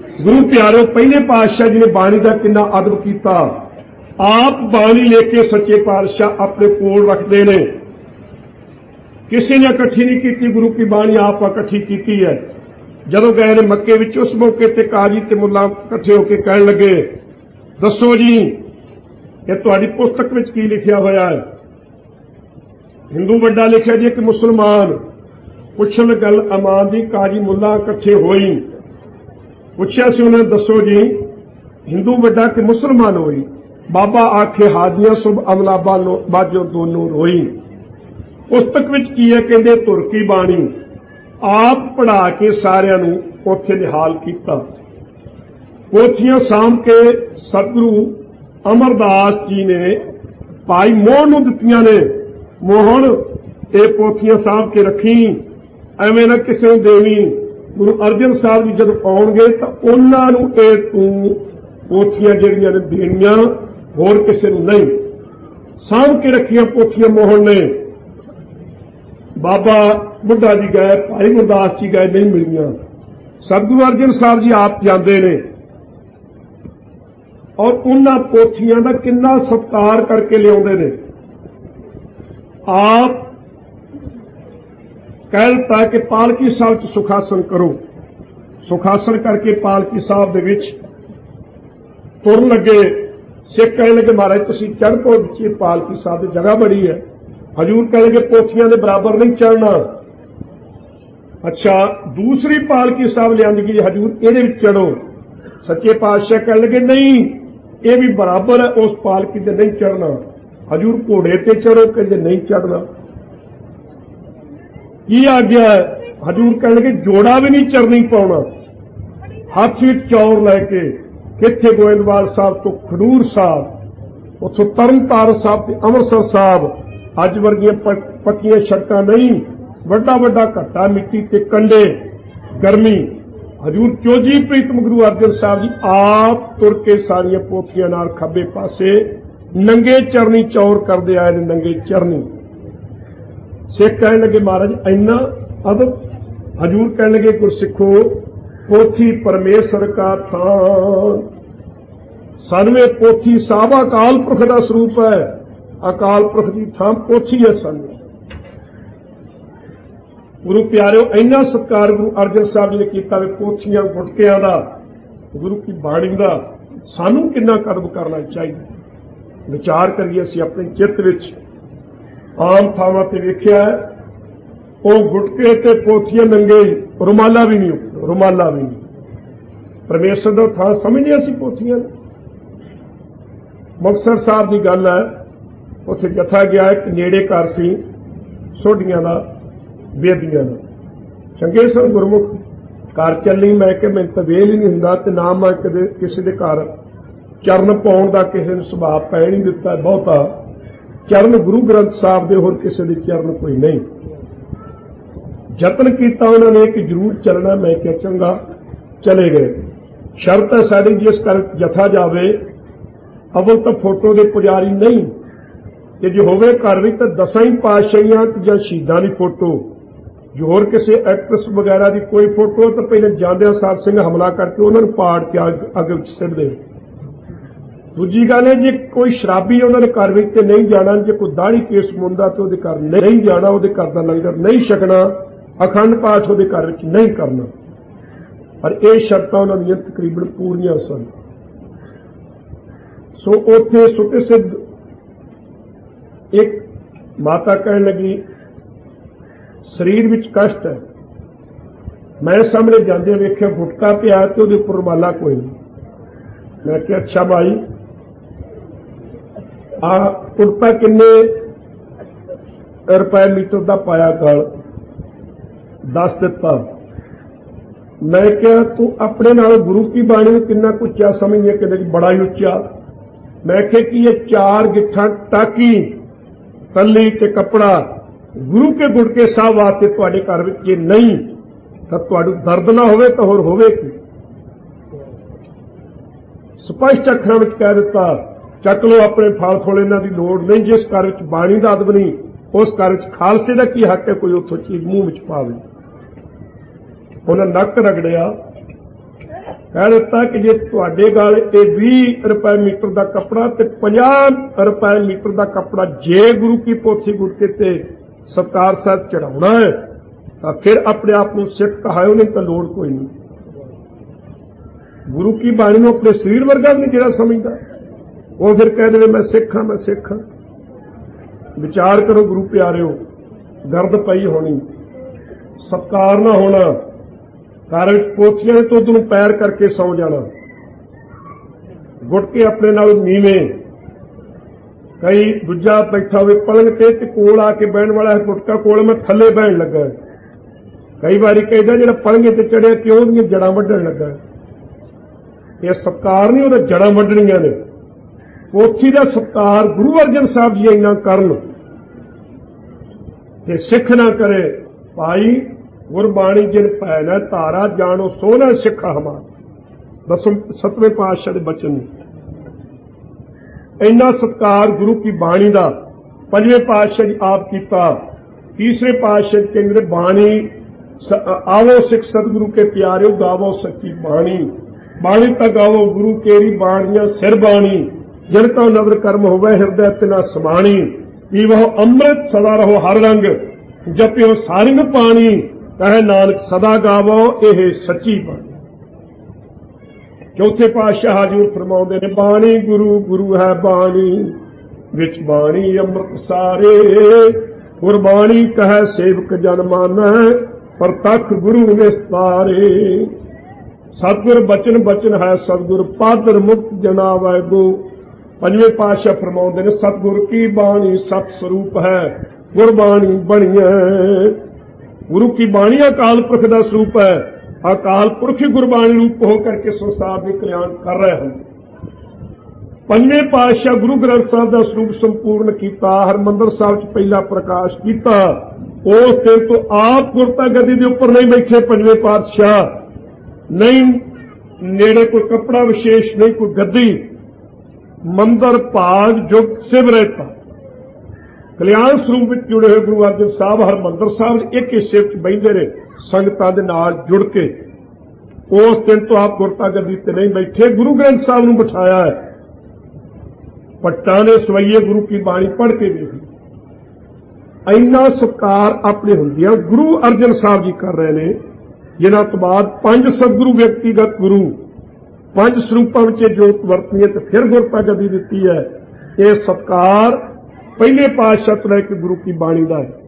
ਗੁਰੂ ਪਿਆਰਿਓ ਪਹਿਲੇ ਪਾਤਸ਼ਾਹ ਜੀ ਨੇ ਬਾਣੀ ਦਾ ਕਿੰਨਾ ਅਦਬ ਕੀਤਾ। ਆਪ ਬਾਣੀ ਲੈ ਕੇ ਸੱਚੇ ਪਾਤਸ਼ਾਹ ਆਪਣੇ ਕੋਲ ਰੱਖਦੇ ਨੇ। ਕਿਸੇ ਨੇ ਇਕੱਠੀ ਨਹੀਂ ਕੀਤੀ, ਗੁਰੂ ਕੀ ਬਾਣੀ ਆਪ ਇਕੱਠੀ ਕੀਤੀ ਹੈ। ਜਦੋਂ ਗਏ ਨੇ ਮੱਕੇ ਵਿੱਚ, ਉਸ ਮੌਕੇ ਤੇ ਕਾਜੀ ਤੇ ਮੁੱਲਾ ਇਕੱਠੇ ਹੋ ਕੇ ਕਹਿਣ ਲੱਗੇ, ਦੱਸੋ ਜੀ, ਇਹ ਤੁਹਾਡੀ ਪੁਸਤਕ ਵਿੱਚ ਕੀ ਲਿਖਿਆ ਹੋਇਆ ਹੈ? ਹਿੰਦੂ ਵੱਡਾ ਲਿਖਿਆ ਜੀ ਕਿ ਮੁਸਲਮਾਨ। ਪੁੱਛਣ ਗੱਲ, ਅਮਾਨ ਦੀ ਕਾਜੀ ਮੁੱਲਾ ਇਕੱਠੇ ਹੋਈ। ਪੁੱਛਿਆ ਸੀ ਉਹਨਾਂ, ਦੱਸੋ ਜੀ, ਹਿੰਦੂ ਵੱਡਾ ਕਿ ਮੁਸਲਮਾਨ ਹੋਈ? ਬਾਬਾ ਆਖੇ, ਹਾਦੀਆਂ ਸੁਭ ਅਮਲਾਬਾ ਬਾਜੋ ਦੋਨੋਂ ਰੋਈ। ਪੁਸਤਕ ਵਿੱਚ ਕੀ ਹੈ? ਕਹਿੰਦੇ ਤੁਰਕੀ ਬਾਣੀ? ਆਪ ਪੜਾ ਕੇ ਸਾਰਿਆਂ ਨੂੰ ਉੱਥੇ ਨਿਹਾਲ ਕੀਤਾ। ਪੋਥੀਆਂ ਸਾਂਭ ਕੇ ਸਤਿਗੁਰੂ ਅਮਰਦਾਸ ਜੀ ਨੇ ਭਾਈ ਮੋਹਨ ਨੂੰ ਦਿੱਤੀਆਂ ਨੇ। ਮੋਹਨ, ਇਹ ਪੋਥੀਆਂ ਸਾਂਭ ਕੇ ਰੱਖੀ, ਐਵੇਂ ਨਾ ਕਿਸੇ ਨੂੰ ਦੇਵੀ। ਗੁਰੂ ਅਰਜਨ ਸਾਹਿਬ ਜੀ ਜਦੋਂ ਆਉਣਗੇ ਤਾਂ ਉਹਨਾਂ ਨੂੰ ਇਹ ਤੂੰ ਪੋਥੀਆਂ ਜਿਹੜੀਆਂ ਨੇ ਦੇਣੀਆਂ, ਹੋਰ ਕਿਸੇ ਨੂੰ ਨਹੀਂ। ਸਾਂਭ ਕੇ ਰੱਖੀਆਂ ਪੋਥੀਆਂ ਮੋਹਨ ਨੇ। ਬਾਬਾ ਬੁੱਢਾ ਜੀ ਗਏ, ਭਾਈ ਗੁਰਦਾਸ ਜੀ ਗਏ, ਨਹੀਂ ਮਿਲੀਆਂ। ਸਤਿਗੁਰੂ ਅਰਜਨ ਸਾਹਿਬ ਜੀ ਆਪ ਜਾਂਦੇ ਨੇ। ਔਰ ਉਹਨਾਂ ਪੋਥੀਆਂ ਦਾ ਕਿੰਨਾ ਸਤਿਕਾਰ ਕਰਕੇ ਲਿਆਉਂਦੇ ਨੇ। ਆਪ ਕਹਿਲਤਾ ਕਿ ਪਾਲਕੀ ਸਾਹਿਬ ਚ ਸੁਖਾਸਨ ਕਰੋ। ਸੁਖਾਸਨ ਕਰਕੇ ਪਾਲਕੀ ਸਾਹਿਬ ਦੇ ਵਿੱਚ ਤੁਰਨ ਲੱਗੇ। ਸਿੱਖ ਕਹਿਣ ਲੱਗੇ ਮਹਾਰਾਜ, ਤੁਸੀਂ ਚੜ੍ਹ ਪੋ ਵਿੱਚ ਪਾਲਕੀ ਸਾਹਿਬ ਦੀ ਜਗ੍ਹਾ ਬੜੀ ਹੈ। ਹਜੂਰ ਕਹਿਣਗੇ ਪੋਥੀਆਂ ਦੇ ਬਰਾਬਰ ਨਹੀਂ ਚੜਨਾ ਅੱਛਾ, ਦੂਸਰੀ ਪਾਲਕੀ ਸਾਹਿਬ ਲਿਆਂਦੀ ਗਈ ਹਜੂਰ ਇਹਦੇ ਵਿੱਚ ਚੜੋ ਸੱਚੇ ਪਾਤਸ਼ਾਹ ਕਹਿਣ ਲੱਗੇ, ਨਹੀਂ, ਇਹ ਵੀ ਬਰਾਬਰ ਹੈ, ਉਸ ਪਾਲਕੀ ਤੇ ਨਹੀਂ ਚੜਨਾ ਹਜੂਰ ਘੋੜੇ ਤੇ ਚੜੋ ਕਹਿੰਦੇ ਨਹੀਂ ਚੜਨਾ ਕੀ ਆ ਗਿਆ ਹਜੂਰ ਕਹਿਣਗੇ ਜੋੜਾ ਵੀ ਨਹੀਂ ਚਰਨੀ ਪਾਉਣਾ। ਹੱਥ ਵਿੱਚ ਚੌਰ ਲੈ ਕੇ ਕਿੱਥੇ ਗੋਇੰਦਵਾਲ ਸਾਹਿਬ ਤੋਂ ਖਡੂਰ ਸਾਹਿਬ, ਉੱਥੋਂ ਤਰਨਤਾਰਨ ਸਾਹਿਬ ਤੇ ਅੰਮ੍ਰਿਤਸਰ ਸਾਹਿਬ, ਅੱਜ ਵਰਗੀਆਂ ਪੱਕੀਆਂ ਸੜਕਾਂ ਨਹੀਂ, ਵੱਡਾ ਵੱਡਾ ਘੱਟਾ ਮਿੱਟੀ ਤੇ ਕੰਡੇ ਗਰਮੀ। ਹਜੂਰ ਚੋਜੀ ਪ੍ਰੀਤਮ ਗੁਰੂ ਅਰਜਨ ਸਾਹਿਬ ਜੀ ਆਪ ਤੁਰ ਕੇ ਸਾਰੀਆਂ ਪੋਥੀਆਂ ਨਾਲ ਖੱਬੇ ਪਾਸੇ ਨੰਗੇ ਚਰਨੀ ਚੌਰ ਕਰਦੇ ਆਏ ਨੇ, ਨੰਗੇ ਚਰਨੀ। ਸਿੱਖ ਕਹਿਣ ਲੱਗੇ ਮਹਾਰਾਜ, ਇੰਨਾ ਅਦਬ ਹਜੂਰ ਕਹਿਣ ਲੱਗੇ ਗੁਰਸਿੱਖੋ, ਪੋਥੀ ਪਰਮੇਸ਼ਰ ਕਾ ਥਾਂ ਸਾਨੂੰ ਪੋਥੀ ਸਾਹਿਬ ਅਕਾਲ ਪੁਰਖ ਦਾ ਸਰੂਪ ਹੈ, ਅਕਾਲ ਪੁਰਖ ਦੀ ਥਾਂ ਪੋਥੀ ਹੈ ਸਾਨੂੰ ਗੁਰੂ ਪਿਆਰਿਓ, ਇੰਨਾ ਸਤਿਕਾਰ ਗੁਰੂ ਅਰਜਨ ਸਾਹਿਬ ਜੀ ਨੇ ਕੀਤਾ ਵੀ ਪੋਥੀਆਂ, ਗੁਟਕਿਆਂ ਦਾ, ਗੁਰੂ ਕੀ ਬਾਣੀ ਦਾ, ਸਾਨੂੰ ਕਿੰਨਾ ਕਦਮ ਕਰਨਾ ਚਾਹੀਦਾ। ਵਿਚਾਰ ਕਰੀਏ ਅਸੀਂ ਆਪਣੇ ਚਿੱਤ ਵਿੱਚ। ਆਮ ਥਾਵਾਂ ਤੇ ਵੇਖਿਆ ਉਹ ਗੁਟਕੇ ਤੇ ਪੋਥੀਆਂ ਨੰਗੇ ਰੁਮਾਲਾ ਵੀ ਨਹੀਂ ਉੱਪਰ, ਰੁਮਾਲਾ ਵੀ ਨਹੀਂ। ਪਰਮੇਸ਼ਰ ਦਾ ਥਾਂ ਸਮਝਦੇ ਸੀ ਪੋਥੀਆਂ ਨੂੰ। ਮੁਕਤਸਰ ਸਾਹਿਬ ਦੀ ਗੱਲ ਹੈ ਉੱਥੇ ਜਥਾ ਗਿਆ ਇੱਕ ਨੇੜੇ ਘਰ ਸੀ ਸੋਢੀਆਂ ਦਾ ਬੇਦੀਆਂ ਦਾ। ਚੰਗੇ ਸਨ ਗੁਰਮੁਖ। ਘਰ ਚੱਲੀ ਮੈਂ ਕਿ ਮੈਨੂੰ ਤਾਂ ਹੀ ਨਹੀਂ ਹੁੰਦਾ ਤੇ ਨਾ ਮੈਂ ਕਦੇ ਕਿਸੇ ਦੇ ਘਰ ਚਰਨ ਪਾਉਣ ਦਾ ਕਿਸੇ ਨੂੰ ਸੁਭਾਅ ਪੈ ਨਹੀਂ ਦਿੱਤਾ ਬਹੁਤਾ। ਚਰਨ ਗੁਰੂ ਗ੍ਰੰਥ ਸਾਹਿਬ ਦੇ ਹੋਰ ਕਿਸੇ ਦੇ ਚਰਨ ਕੋਈ ਨਹੀਂ। ਯਤਨ ਕੀਤਾ ਉਹਨਾਂ ਨੇ ਕਿ ਜ਼ਰੂਰ ਚੱਲਣਾ, ਮੈਂ ਕਿਹਾ, ਚੰਗਾ, ਚਲੇ ਗਏ। ਸ਼ਰਤ ਹੈ ਸਾਡੀ ਜਿਸ ਕਰ ਜਥਾ ਜਾਵੇ, ਅਵਲ ਤਾਂ ਫੋਟੋ ਦੇ ਪੁਜਾਰੀ ਨਹੀਂ। ਤੇ ਜੇ ਹੋਵੇ ਘਰ ਵਿੱਚ ਤਾਂ ਦਸਾਂ ਹੀ ਪਾਤਸ਼ਾਹੀਆਂ ਜਾਂ ਸ਼ਹੀਦਾਂ ਦੀ ਫੋਟੋ। ਜੋ ਹੋਰ ਕਿਸੇ ਐਕਟਰਸ ਵਗੈਰਾ ਦੀ ਕੋਈ ਫੋਟੋ, ਤਾਂ ਪਹਿਲਾਂ ਜਾਂਦਿਆਂ ਸਾਧ ਸਿੰਘ ਹਮਲਾ ਕਰਕੇ ਉਹਨਾਂ ਨੂੰ ਪਾੜ ਕੇ ਅੱਗ ਅੱਗ ਵਿੱਚ ਸਿੱਟ ਦੇ ਦੂਜੀ ਗੱਲ ਹੈ ਜੇ ਕੋਈ ਸ਼ਰਾਬੀ ਉਹਨਾਂ ਦੇ ਘਰ ਵਿੱਚ ਤੇ ਨਹੀਂ ਜਾਣਾ, ਜੇ ਕੋਈ ਦਾੜੀ ਕੇਸ ਮੁੰਦਾ ਤੇ ਉਹਦੇ ਘਰ ਨਹੀਂ ਜਾਣਾ, ਉਹਦੇ ਘਰ ਦਾ ਲੰਗਰ ਨਹੀਂ ਛਕਣਾ, ਅਖੰਡ ਪਾਠ ਉਹਦੇ ਘਰ ਵਿੱਚ ਨਹੀਂ ਕਰਨਾ। ਪਰ ਇਹ ਸ਼ਰਤਾਂ ਉਹਨਾਂ ਦੀਆਂ ਤਕਰੀਬਨ ਪੂਰੀਆਂ ਸਨ। ਸੋ ਉੱਥੇ ਸੁੱਤੇ ਸਿੱਧ ਇੱਕ ਮਾਤਾ ਕਹਿਣ ਲੱਗੀ, ਸਰੀਰ ਵਿੱਚ ਕਸ਼ਟ ਹੈ। ਮੈਂ ਸਾਹਮਣੇ ਜਾਂਦੇ ਵੇਖਿਆ, ਫੁਟਕਾ ਪਿਆ ਤੇ ਉਹਦੇ ਉੱਪਰ ਰੁਮਾਲਾ ਕੋਈ ਨਹੀਂ। ਮੈਂ ਕਿਹਾ, ਅੱਛਾ ਭਾਈ ਆ ਕੁੜਤਾ ਕਿੰਨੇ ਰੁਪਏ ਮੀਟਰ ਦਾ ਪਾਇਆ ਗਲ ਦੱਸ ਦਿੱਤਾ। ਮੈਂ ਕਿਹਾ, ਤੂੰ ਆਪਣੇ ਨਾਲ ਗੁਰੂ ਕੀ ਬਾਣੀ ਨੂੰ ਕਿੰਨਾ ਕੁ ਉੱਚਾ ਸਮਝਿਆ ਕਿਤੇ ਬੜਾ ਹੀ ਉੱਚਾ। ਮੈਂ ਕਿਹਾ, ਕਿ ਇਹ ਚਾਰ ਗਿੱਠਾਂ ਟਾਕੀ ਤੱਲੀ ਤੇ ਕਪੜਾ ਗੁਰੂ ਕੇ ਗੁਟਕੇ ਸਾਹਿਬ ਵਾਸਤੇ ਤੁਹਾਡੇ ਘਰ ਵਿੱਚ ਜੇ ਨਹੀਂ, ਤਾਂ ਤੁਹਾਨੂੰ ਦਰਦ ਨਾ ਹੋਵੇ ਤਾਂ ਹੋਰ ਹੋਵੇ ਕੀ? ਸਪਸ਼ਟ ਅੱਖਰਾਂ ਵਿੱਚ ਕਹਿ ਦਿੱਤਾ ਚੱਕ ਲਓ ਆਪਣੇ ਫਲ ਫੁੱਲ ਇਹਨਾਂ ਦੀ ਲੋੜ ਨਹੀਂ, ਜਿਸ ਘਰ ਵਿੱਚ ਬਾਣੀ ਦਾ ਅਦਬ ਨਹੀਂ, ਉਸ ਘਰ ਵਿੱਚ ਖਾਲਸੇ ਦਾ ਕੀ ਹੱਕ ਹੈ, ਕੋਈ ਉੱਥੋਂ ਚੀਜ਼ ਮੂੰਹ ਵਿੱਚ ਪਾਵੇ। ਉਹਨਾਂ ਨੱਕ ਰਗੜਿਆ। ਕਹਿ ਦਿੱਤਾ ਕਿ ਜੇ ਤੁਹਾਡੇ ਗਲ ਇਹ 20 ਰੁਪਏ ਮੀਟਰ ਦਾ ਕੱਪੜਾ ਤੇ 50 ਰੁਪਏ ਮੀਟਰ ਦਾ ਕੱਪੜਾ ਜੇ ਗੁਰੂ ਕੀ ਪੋਥੀ ਗੁਟਕੇ ਤੇ ਸਤਕਾਰ ਸਾਹਿਬ ਚੜਾਉਣਾ ਹੈ, ਤਾਂ ਫਿਰ ਆਪਣੇ ਆਪ ਨੂੰ ਸਿੱਖ ਕਹਾਇਓ, ਨਹੀਂ ਤਾਂ ਲੋੜ ਕੋਈ ਨਹੀਂ। ਗੁਰੂ ਕੀ ਬਾਣੀ ਨੂੰ ਆਪਣੇ ਸਰੀਰ ਵਰਗਾ ਵੀ ਨਹੀਂ ਜਿਹੜਾ ਸਮਝਦਾ। ਉਹ ਫਿਰ ਕਹਿ ਦੇਵੇ, ਮੈਂ ਸਿੱਖ ਹਾਂ, ਮੈਂ ਸਿੱਖ ਹਾਂ। ਵਿਚਾਰ ਕਰੋ ਗੁਰੂ ਪਿਆਰਿਓ, ਦਰਦ ਪਈ ਹੋਣੀ। ਸਤਕਾਰ ਨਾ ਹੋਣਾ, ਘਰ ਵਿੱਚ ਪੋਥੀਆਂ ਦੇ ਦੁੱਧ ਨੂੰ ਪੈਰ ਕਰਕੇ ਸੌ ਜਾਣਾ। ਗੁੱਟ ਆਪਣੇ ਨਾਲ ਨੀਵੇਂ। ਕਈ ਦੂਜਾ ਬੈਠਾ ਹੋਵੇ ਪਲੰਗ ਤੇ ਤੇ ਕੋਲ ਆ ਕੇ ਬਹਿਣ ਵਾਲਾ ਹੈ, ਗੁਟਕਾ ਕੋਲ ਮੈਂ ਥੱਲੇ ਬਹਿਣ ਲੱਗਾ। ਕਈ ਵਾਰੀ ਕਹਿੰਦਾ, ਜਿਹੜਾ ਪਲੰਗੇ ਤੇ ਚੜਿਆ, ਕਿਉਂ ਉਹਦੀਆਂ ਜੜਾਂ ਵੱਢਣ ਲੱਗਾ? ਇਹ ਸਤਕਾਰ ਨਹੀਂ ਉਹਦਾ ਜੜਾਂ ਵੱਢਣੀਆਂ ਨੇ। ਪੋਥੀ ਦਾ ਸਤਕਾਰ ਗੁਰੂ ਅਰਜਨ ਸਾਹਿਬ ਜੀ ਇੰਨਾ ਕਰਨ ਤੇ ਸਿੱਖ ਨਾ ਕਰੇ, ਭਾਈ ਗੁਰਬਾਣੀ ਜਿਨ ਭੈ ਨਾ ਧਾਰਾ ਜਾਣੋ ਸੋਨਾ ਸਿੱਖ ਹਮਾ ਦਸਮ ਸਤਵੇਂ ਪਾਤਸ਼ਾਹ ਦੇ ਬਚਨ ਇੰਨਾ ਸਤਕਾਰ ਗੁਰੂ ਕੀ ਬਾਣੀ ਦਾ, ਪੰਜਵੇਂ ਪਾਤਸ਼ਾਹ ਜੀ ਆਪ ਕੀਤਾ, ਤੀਸਰੇ ਪਾਤਸ਼ਾਹ ਜੀ ਕਹਿੰਦੇ ਬਾਣੀ ਆਵੋ ਸਿੱਖ ਸਤਿਗੁਰੂ ਕੇ ਪਿਆਰਿਓ, ਗਾਵੋ ਸੱਚੀ ਬਾਣੀ। ਬਾਣੀ ਤਾਂ ਗਾਵੋ ਗੁਰੂ ਕੇਰੀ ਬਾਣੀਆਂ, ਸਿਰ ਬਾਣੀ। ਜਿਨ ਕੋ ਨਦਰ ਕਰਮ ਹੋਵੇ ਹਿਰਦੈ ਤਿਨਾ ਸਮਾਣੀ ਪੀਵੋ ਅੰਮ੍ਰਿਤ ਸਦਾ ਰਹੋ ਹਰ ਰੰਗ, ਜਪਿਓ ਸਾਰਿੰਗ ਪਾਣੀ, ਕਹੇ ਨਾਨਕ ਸਦਾ ਗਾਵੋ, ਇਹ ਸੱਚੀ ਬਾਣੀ। ਚੌਥੇ ਪਾਤਸ਼ਾਹ ਹਜੂਰ ਫਰਮਾਉਂਦੇ ਨੇ, ਬਾਣੀ ਗੁਰੂ ਗੁਰੂ ਹੈ ਬਾਣੀ, ਵਿੱਚ ਬਾਣੀ ਅੰਮ੍ਰਿਤ ਸਾਰੇ। ਗੁਰਬਾਣੀ ਕਹੈ ਸੇਵਕ ਜਨ ਮਾਨੈ, ਪ੍ਰਤੱਖ ਗੁਰੂ ਵਿਸਤਾਰੇ ਸਤਿਗੁਰ ਬਚਨ ਬਚਨ ਹੈ, ਸਤਿਗੁਰ ਪਾਦਰ ਮੁਕਤ ਜਨਾ ਵਾਹਿਗੁਰੂ ਪੰਜਵੇਂ ਪਾਤਸ਼ਾਹ ਫਰਮਾਉਂਦੇ ਨੇ, ਸਤਿਗੁਰ ਕੀ ਬਾਣੀ ਸਤ ਸਰੂਪ ਹੈ, ਗੁਰਬਾਣੀ ਬਣੀਐ ਗੁਰੂ ਕੀ ਬਾਣੀ ਅਕਾਲ ਪੁਰਖ ਦਾ ਸਰੂਪ ਹੈ, ਅਕਾਲ ਪੁਰਖ ਹੀ ਗੁਰਬਾਣੀ ਰੂਪ ਹੋ ਕਰਕੇ ਸੰਸਾਰ ਦੇ ਕਲਿਆਣ ਕਰ ਰਹੇ ਹਨ। ਪੰਜਵੇਂ ਪਾਤਸ਼ਾਹ ਗੁਰੂ ਗ੍ਰੰਥ ਸਾਹਿਬ ਦਾ ਸਰੂਪ ਸੰਪੂਰਨ ਕੀਤਾ, ਹਰਮੰਦਰ ਸਾਹਿਬ 'ਚ ਪਹਿਲਾ ਪ੍ਰਕਾਸ਼ ਕੀਤਾ। ਉਸ ਦਿਨ ਤੋਂ ਆਪ ਗੁਰਤਾ ਗੱਦੀ ਦੇ ਉੱਪਰ ਨਹੀਂ ਬੈਠੇ ਪੰਜਵੇਂ ਪਾਤਸ਼ਾਹ। ਨਹੀਂ, ਨੇੜੇ ਕੋਈ ਕੱਪੜਾ ਵਿਸ਼ੇਸ਼, ਨਹੀਂ ਕੋਈ ਗੱਦੀ ਮੰਦਰ ਭਾਗ ਜੁਗ ਸਿਵ ਰਹਿਤਾ ਕਲਿਆਣ ਸਰੂਪ ਵਿੱਚ ਜੁੜੇ ਹੋਏ ਗੁਰੂ ਅਰਜਨ ਸਾਹਿਬ ਹਰਮੰਦਰ ਸਾਹਿਬ ਇੱਕ ਹਿੱਸੇ ਵਿੱਚ ਬੈਠਦੇ ਨੇ, ਸੰਗਤਾਂ ਦੇ ਨਾਲ ਜੁੜ ਕੇ। ਉਸ ਦਿਨ ਤੋਂ ਆਪ ਗੁਰਤਾ ਗੱਦੀ ਤੇ ਨਹੀਂ ਬੈਠੇ, ਗੁਰੂ ਗ੍ਰੰਥ ਸਾਹਿਬ ਨੂੰ ਬਿਠਾਇਆ ਹੈ। ਪੱਟਾਂ ਦੇ ਸਵਈਏ ਗੁਰੂ ਕੀ ਬਾਣੀ ਪੜ੍ਹ ਕੇ ਵੇਖੀ। ਇੰਨਾ ਸਤਕਾਰ ਆਪਣੇ ਹੁੰਦਿਆਂ ਗੁਰੂ ਅਰਜਨ ਸਾਹਿਬ ਜੀ ਕਰ ਰਹੇ ਨੇ, ਜਿਨ੍ਹਾਂ ਤੋਂ ਬਾਅਦ ਪੰਜ ਸਤਿਗੁਰੂ ਵਿਅਕਤੀਗਤ ਗੁਰੂ ਪੰਜ ਸਰੂਪਾਂ ਵਿੱਚ ਇਹ ਜੋਤ ਵਰਤਨੀ ਹੈ ਤੇ ਫਿਰ ਗੁਰਤਾ ਗੱਦੀ ਦਿੱਤੀ ਹੈ। ਇਹ ਸਤਕਾਰ ਪਹਿਲੇ ਪਾਤਸ਼ਾਹ ਤੋਂ ਲੈ ਗੁਰੂ ਕੀ ਬਾਣੀ ਦਾ ਹੈ।